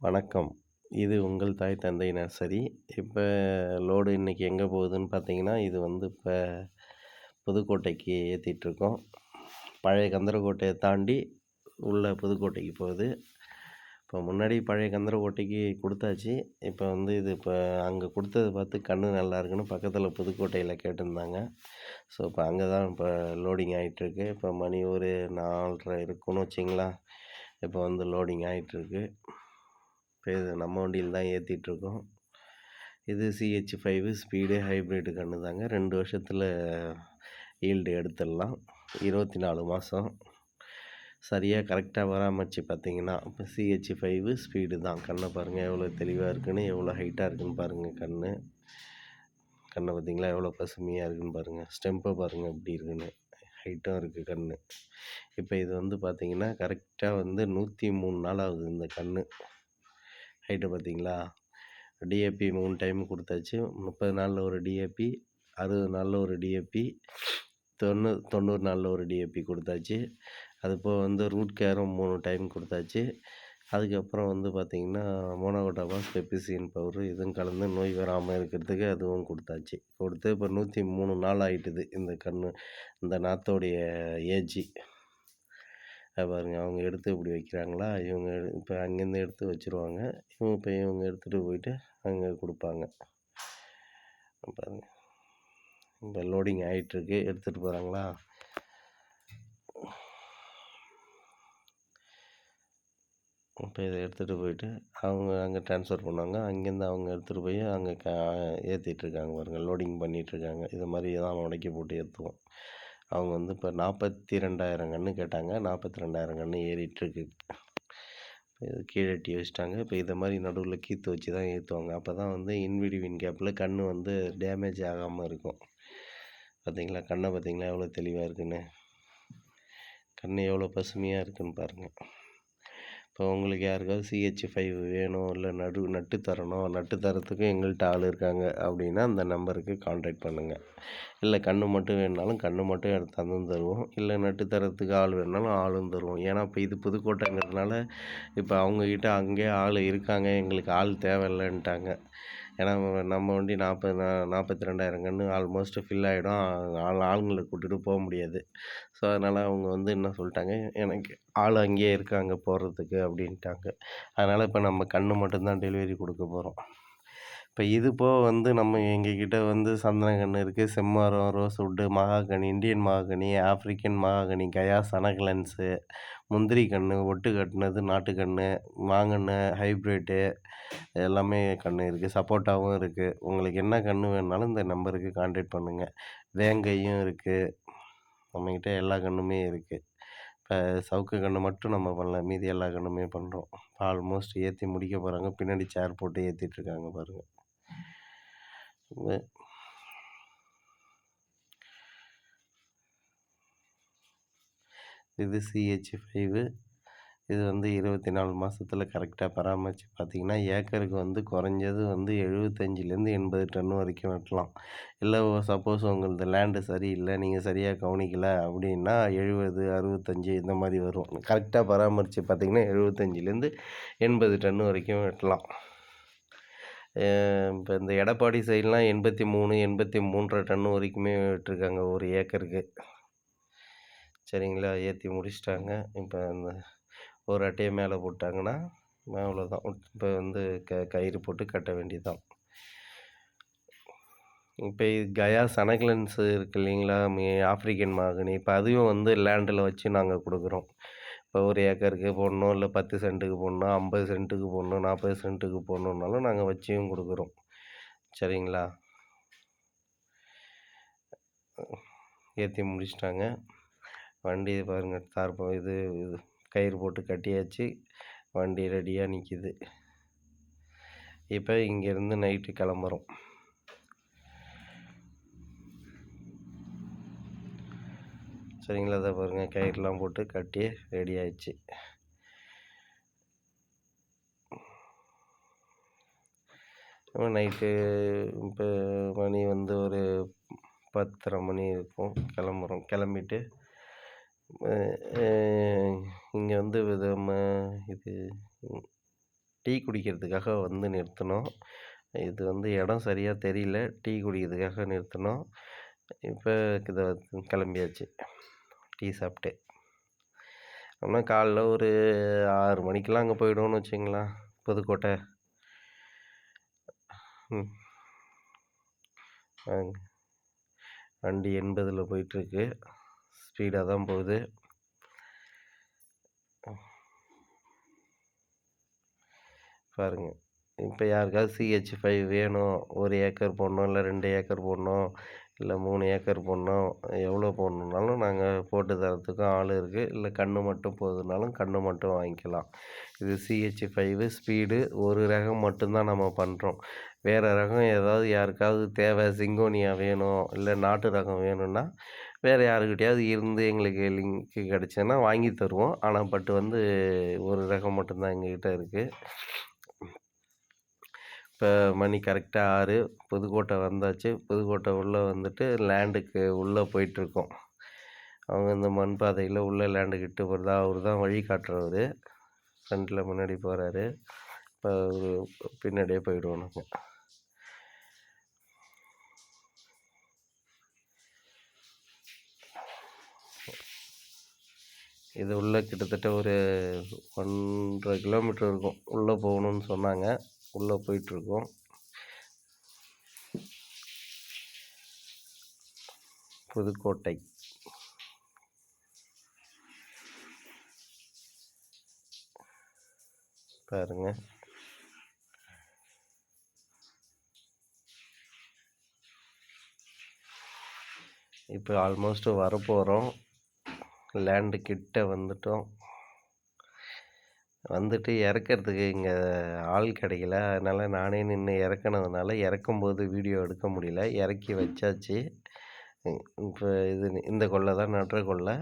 வணக்கம். இது உங்கள் தாய் தந்தை நர்சரி. இப்போ லோடு இன்றைக்கி எங்கே போகுதுன்னு பார்த்தீங்கன்னா, இது வந்து இப்போ புதுக்கோட்டைக்கு ஏற்றிட்டுருக்கோம் பழைய கந்தரக்கோட்டையை தாண்டி உள்ள புதுக்கோட்டைக்கு போகுது. இப்போ முன்னாடி பழைய கந்தரக்கோட்டைக்கு கொடுத்தாச்சு இப்போ வந்து இது இப்போ அங்கே கொடுத்தது பார்த்து கண்ணு நல்லா இருக்குன்னு பக்கத்தில் புதுக்கோட்டையில் கேட்டிருந்தாங்க. ஸோ, இப்போ அங்கே தான் இப்போ லோடிங் ஆகிட்டுருக்கு இப்போ மணி ஒரு நாலரை இருக்குன்னு வச்சிங்களா இப்போ வந்து லோடிங் ஆகிட்டுருக்கு இப்போ நம்ம வண்டியில் தான் ஏற்றிட்டுருக்கோம் இது சிஹெச்5 ஸ்பீடு ஹைப்ரிட் கன்று தாங்க. ரெண்டு வருஷத்தில் ஈல்டு எடுத்துடலாம். 24 மாசம். சரியா கரெக்ட்டா பராமரிச்சு பார்த்தீங்கன்னா, இப்போ சிஹெச் ஃபைவு ஸ்பீடு தான். கண்ணை பாருங்கள் எவ்வளோ தெளிவாக இருக்குன்னு, எவ்வளோ ஹைட்டாக இருக்குன்னு பாருங்கள் கண்ணு. கண்ணை பார்த்தீங்களா? எவ்வளோ பசுமையாக இருக்குன்னு பாருங்கள் ஸ்டெம்பை பாருங்கள் எப்படி இருக்குன்னு. ஹைட்டும் இருக்குது கண் இப்போ இது வந்து பார்த்தீங்கன்னா, கரெக்டாக வந்து 103 நாள் ஆகுது இந்த கன்று ஹைட்டு பார்த்தீங்களா? டிஏபி மூணு டைம் கொடுத்தாச்சு. முப்பது நாளில் ஒரு டிஏபி, அறுபது நாளில் ஒரு டிஏபி, தொண்ணூ தொண்ணூறு நாளில் ஒரு டிஏபி கொடுத்தாச்சு. அதுபோக வந்து ரூட் கேரும் மூணு டைம் கொடுத்தாச்சு. அதுக்கப்புறம் வந்து பார்த்திங்கன்னா மோனோகோட்டாபாஸ், பெப்பிசின் பவுடர் இதுவும் கலந்து நோய் வராமல் இருக்கிறதுக்கு அதுவும் கொடுத்தாச்சு. கொடுத்து இப்போ நூற்றி மூணு நாள் ஆகிட்டுது இந்த கண் இந்த நாத்தோடைய ஏஜி பாருங்கள் பாருங்க. அவங்க எடுத்து இப்படி வைக்கிறாங்களா, இவங்க இப்போ அங்கேருந்து எடுத்து வச்சுருவாங்க. இவங்க இப்போ இவங்க எடுத்துகிட்டு போயிட்டு அங்கே கொடுப்பாங்க. பாருங்கள் இப்போ லோடிங் ஆகிட்டுருக்கு எடுத்துகிட்டு போகிறாங்களா இப்போ இதை எடுத்துகிட்டு போயிட்டு அவங்க அங்கே ட்ரான்ஸ்ஃபர் பண்ணுவாங்க. அங்கேருந்து அவங்க எடுத்துகிட்டு போய் அங்கே க ஏற்றிட்டுருக்காங்க பாருங்கள் லோடிங் பண்ணிகிட்ருக்காங்க இது மாதிரி தான் உடைக்கி போட்டு ஏற்றுவோம் அவங்க வந்து இப்போ நாற்பத்தி ரெண்டாயிரம் கன்று கேட்டாங்க. நாற்பத்தி ரெண்டாயிரம் கன்று ஏறிட்டுருக்கு. இது கீழ எட்டி வச்சுட்டாங்க. இப்போ இதை மாதிரி நடுவில் கீத்து வச்சு தான் ஏற்றுவாங்க அப்போ தான் வந்து இன்விடிவின் கேப்பில் கண் வந்து டேமேஜ் ஆகாமல் இருக்கும். பார்த்தீங்களா? கண்ணை பார்த்தீங்களா? எவ்வளோ தெளிவாக இருக்குன்னு. கண் எவ்வளோ பசுமையாக இருக்குன்னு பாருங்கள் இப்போ உங்களுக்கு யாருக்காவது சிஹெச் ஃபைவ் வேணும், இல்லை நடு நட்டு தரணும், நட்டு தரத்துக்கு எங்கள்கிட்ட ஆள் இருக்காங்க அப்படின்னா, அந்த நம்பருக்கு காண்டாக்ட் பண்ணுங்கள் இல்லை கண் மட்டும் வேணுனாலும் கண் மட்டும் எடுத்தாந்தும் தருவோம். இல்லை நட்டு தரத்துக்கு ஆள் வேணுனாலும் ஆளும் தருவோம். ஏன்னா, இப்போ இது புதுக்கோட்டைங்கிறதுனால, இப்போ அவங்கக்கிட்ட அங்கேயே ஆள் இருக்காங்க. எங்களுக்கு ஆள் தேவையில்லைன்ட்டாங்க ஏன்னா, நம்ம வண்டி 40 நா 42,000 கன்னு ஆல்மோஸ்ட் ஃபில் ஆகிடும் ஆள் ஆளுங்களை கூட்டிகிட்டு போக முடியாது. ஸோ, அதனால் அவங்க வந்து என்ன சொல்லிட்டாங்க எனக்கு ஆள் அங்கேயே இருக்காங்க போடுறதுக்கு அப்படின்ட்டாங்க. அதனால் இப்போ நம்ம கன்று மட்டும்தான் டெலிவரி கொடுக்க போகிறோம் இப்போ இது போக வந்து நம்ம எங்ககிட்ட வந்து சந்தன இருக்குது இருக்கு. செம்மரம், உட்டு mahogany, Indian mahogany, African mahogany, Gaya சனகலன்ஸு, முந்திரி கன்று ஒட்டு கட்டுனது நாட்டு மாங்கன்று மாங்கன்னு, ஹைபிரிட்டு எல்லாமே கன்று இருக்குது சப்போட்டாவும் இருக்குது உங்களுக்கு என்ன கன்று வேணுனாலும் இந்த நம்பருக்கு கான்டாக்ட் பண்ணுங்கள் வேங்கையும் இருக்குது நம்மக்கிட்ட எல்லா கன்றுமே இருக்குது இப்போ சவுக்கு கன்று மட்டும் நம்ம பண்ணல. மீதி எல்லா கன்றுமே பண்ணுறோம் ஆல்மோஸ்ட் ஏற்றி முடிக்க போகிறாங்க பின்னாடி சேர் போட்டு ஏத்திட்டுருக்காங்க பாருங்கள் இது இது சிஹெச்5 இது வந்து 24 மாசத்துல கரெக்ட்டா பராமரிச்சு பார்த்தீங்கன்னா, ஏக்கருக்கு வந்து குறைஞ்சது வந்து 75லேருந்து 80 டன் வரைக்கும் வெட்டலாம். இல்லை சப்போஸ் உங்களது லேண்டு சரியில்லை நீங்கள் சரியாக கவனிக்கலை அப்படின்னா 70, 65 இந்த மாதிரி வரும். கரெக்டாக பராமரித்து பார்த்தீங்கன்னா, 75லேருந்து 80 டன் வரைக்கும் வெட்டலாம். இப்போ இந்த எடப்பாடி சைட்லாம் 83, 83 டன் வரைக்குமே விட்டுருக்காங்க ஒரு ஏக்கருக்கு. சரிங்களா? ஏற்றி முடிச்சிட்டாங்க இப்போ அந்த ஒரு அட்டையை மேலே போட்டாங்கன்னா, அவ்வளோதான். இப்போ வந்து க கயிறு போட்டு கட்ட வேண்டியதுதான். இப்போ கயா சனக்லன்ஸு இருக்கு இல்லைங்களா? மே ஆஃப்ரிக்கன் மகாகனி. இப்போ அதுவும் வந்து லேண்டில் வச்சு நாங்கள் கொடுக்குறோம் இப்போ ஒரு ஏக்கருக்கு போடணும், இல்லை பத்து சென்ட்டுக்கு போடணும், 50 சென்ட்டுக்கு போடணும், 40 சென்ட்டுக்கு போடணுன்னாலும் நாங்கள் வச்சியும் கொடுக்குறோம் சரிங்களா? ஏற்றி முடிச்சிட்டாங்க வண்டி பாருங்க தார்ப்பா இது இது கயிறு போட்டு கட்டியாச்சு. வண்டி ரெடியாக நிற்கிது இப்போ இங்கேருந்து நைட்டு கிளம்புறோம். சரிங்களா? அதை பாருங்கள் கயிறுலாம் போட்டு கட்டி ரெடி ஆயிடுச்சு. நைட்டு இப்போ மணி வந்து ஒரு பத்தரை மணி இருக்கும். கிளம்புறோம். கிளம்பிட்டு இங்கே வந்து விதமாக இது டீ குடிக்கிறதுக்காக வந்து நிறுத்தினோம் இது வந்து இடம் சரியாக தெரியல டீ குடிக்கிறதுக்காக நிறுத்தினோம் இப்போ இதை கிளம்பியாச்சு டீ சாப்பிட்டு ஆனால் காலைல ஒரு ஆறு மணிக்கெலாம் அங்கே போயிடுவோம்னு வச்சுங்களேன் புதுக்கோட்டை. வாங்க. வண்டி எண்பதில் போயிட்டுருக்கு. ஸ்பீடாக தான் போகுது. பாருங்க. இப்போ யாருக்காவது சிஹெச் ஃபைவ் வேணும். ஒரு ஏக்கர் போடணும் இல்லை ரெண்டு ஏக்கர் போடணும். இல்லை மூணு ஏக்கர் போடணும் எவ்வளோ போடணுன்னாலும் நாங்கள் போட்டு தரத்துக்கும் ஆள் இருக்குது இல்லை கன்று மட்டும் போதுனாலும் கன்று மட்டும் வாங்கிக்கலாம். இது சிஹெச் ஃபைவு ஸ்பீடு ஒரு ரகம் மட்டும்தான் நம்ம பண்ணுறோம் வேறு ரகம் ஏதாவது யாருக்காவது தேவை சிங்கோனியா வேணும் இல்லை நாட்டு ரகம் வேணும்னா வேறு யாருக்கிட்டையாவது இருந்து எங்களுக்கு லிங்க்கு கிடச்சதுன்னா வாங்கி தருவோம். ஆனால் பட் வந்து ஒரு ரகம் மட்டும்தான் எங்கள்கிட்ட இருக்குது இப்போ மணி கரெக்டாக ஆறு. புதுக்கோட்டை வந்தாச்சு. புதுக்கோட்டை உள்ளே வந்துட்டு லேண்டுக்கு உள்ளே போயிட்டுருக்கோம். அவங்க இந்த மண் பாதையில் உள்ளே லேண்டு கிட்டு போகிறதா அவர் தான் வழி காட்டுறவர். ஃப்ரண்ட்டில் முன்னாடி போகிறாரு இப்போ அவர் பின்னாடியே போயிடுவோம் நாங்கள் இது உள்ளே கிட்டத்தட்ட ஒரு ஒன்றரை கிலோமீட்டர் இருக்கும். உள்ளே போகணுன்னு சொன்னாங்க. உள்ளே போயிட்டுருக்கோம். புதுக்கோட்டை. பாருங்க. இப்போ ஆல்மோஸ்ட் வரப்போகிறோம் லேண்டு கிட்ட வந்துட்டோம். வந்துட்டு இறக்கறதுக்கு இங்கே ஆள் கிடைக்கல. அதனால் நானே நின்று இறக்குனதுனால இறக்கும்போது வீடியோ எடுக்க முடியல. இறக்கி வச்சாச்சு. இப்போ இது இந்த கொல்லை தான் நடுற கொல்லை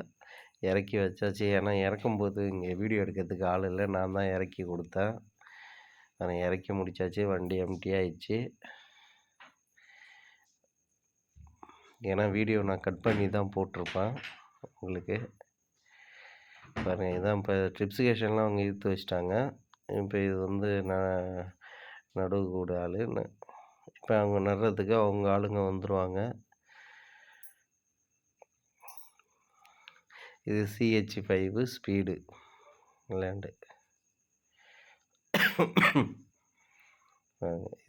இறக்கி வச்சாச்சு. ஏன்னா இறக்கும்போது இங்கே வீடியோ எடுக்கிறதுக்கு ஆள் இல்லை. நான் தான் இறக்கி கொடுத்தேன். நான் இறக்கி முடிச்சாச்சு. வண்டி எம்டி ஆயிடுச்சு. ஏன்னா வீடியோ நான் கட் பண்ணி தான் போட்டிருப்பேன். உங்களுக்கு பாருங்கள் இதான் இப்போ ட்ரிப்ஸிகேஷன்லாம் அவங்க இழுத்து வச்சிட்டாங்க. இப்போ இது வந்து நான் நடுவு கூட ஆள் இப்போ அவங்க நடுறதுக்கு அவங்க ஆளுங்க வந்துடுவாங்க இது சிஹெச் ஃபைவு ஸ்பீடு லேண்டு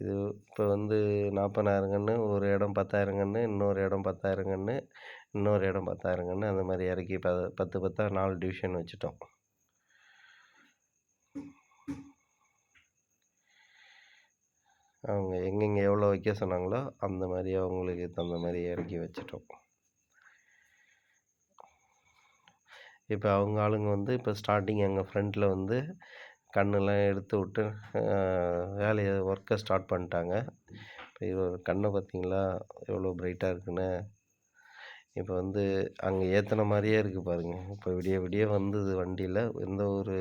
இது இப்போ வந்து நாற்பதாயிரம் கன்று ஒரு இடம் பத்தாயிரம் கன்று இன்னொரு இடம் பத்தாயிரம் கன்று இன்னொரு இடம் பத்தாயிரங்கன்னு அந்த மாதிரி இறக்கி ப பத்து பத்தாக நாலு டிவிஷன் வச்சுட்டோம். அவங்க எங்கெங்கே எவ்வளோ வைக்க சொன்னாங்களோ அந்த மாதிரி அவங்களுக்கு தகுந்த மாதிரி இறக்கி வச்சுட்டோம். இப்போ அவங்க ஆளுங்க வந்து இப்போ ஸ்டார்டிங் எங்கள் ஃப்ரெண்டில் வந்து கண்ணெல்லாம் எடுத்து விட்டு வேலையை ஒர்க்கை ஸ்டார்ட் பண்ணிட்டாங்க. இப்போ இவர் கண்ணை பார்த்தீங்களா? எவ்வளோ பிரைட்டாக இருக்குன்னு. இப்போ வந்து அங்கே ஏற்றின மாதிரியே இருக்குது பாருங்கள் இப்போ விடிய விடிய வந்தது வண்டியில். எந்த ஒரு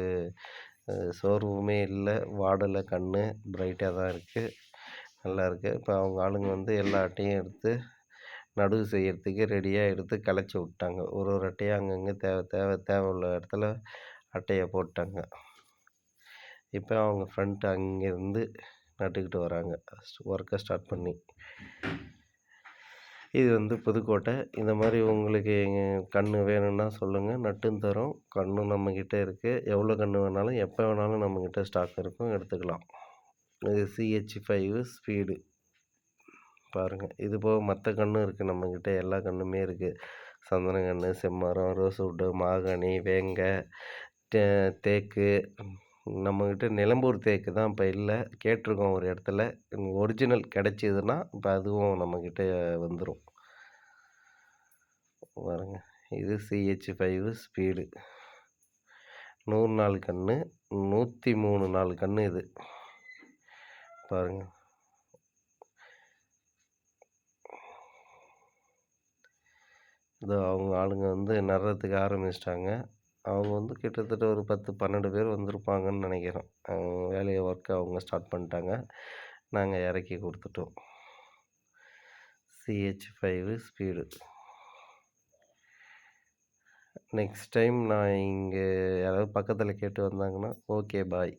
சோர்வுமே இல்லை. வாடலை கண் பிரைட்டாக தான் இருக்குது நல்லா இருக்குது இப்போ அவங்க ஆளுங்க வந்து எல்லா அட்டையும் எடுத்து நடுவு செய்கிறதுக்கு ரெடியாக எடுத்து கலைச்சி விட்டாங்க. ஒரு ஒரு அட்டையாக அங்கங்கே தேவை தேவை தேவை உள்ள இடத்துல அட்டையை போட்டாங்க. இப்போ அவங்க ஃப்ரண்ட் அங்கேருந்து நட்டுக்கிட்டு வராங்க. ஒர்க்கை ஸ்டார்ட் பண்ணி. இது வந்து புதுக்கோட்டை. இந்த மாதிரி உங்களுக்கு கன்று வேணும்னா சொல்லுங்கள் நட்டும் தரோம். கன்றும் நம்மக்கிட்ட இருக்குது எவ்வளோ கன்று வேணாலும் எப்போ வேணாலும் நம்மக்கிட்ட ஸ்டாக் இருக்கும். எடுத்துக்கலாம். இது சிஹெச் ஃபைவ் ஸ்பீடு பாருங்கள் இது போக மற்ற கன்றும் இருக்குது நம்மக்கிட்ட எல்லா கன்றுமே இருக்குது சந்தனக்கன்று செம்மரம் ரோஸ்வுட்டு மாகனி வேங்கை தே தேக்கு. நம்மக்கிட்ட நிலம்பூர் தேக்கு தான் இப்போ இல்லை. கேட்டிருக்கோம் ஒரு இடத்துல. ஒரிஜினல் கிடச்சிதுன்னா இப்போ அதுவும் நம்மக்கிட்ட வந்துடும் பாருங்க. இது சிஹெச் ஃபைவ் ஸ்பீடு நூறு நாள் கன்று நூற்றி மூணு நாள் கன்று இது. பாருங்கள் இதோ அவங்க ஆளுங்க வந்து நடுறதுக்கு ஆரம்பிச்சிட்டாங்க. அவங்க வந்து கிட்டத்தட்ட ஒரு பத்து பன்னெண்டு பேர் வந்திருப்பாங்கன்னு நினைக்கிறோம் வேலையை ஒர்க்கை அவங்க ஸ்டார்ட் பண்ணிட்டாங்க. நாங்கள் இறக்கி கொடுத்துட்டோம். CH five speed next time நான் இங்கே யாராவது பக்கத்தில் கேட்டு வந்தாங்கன்னா ஓகே பாய்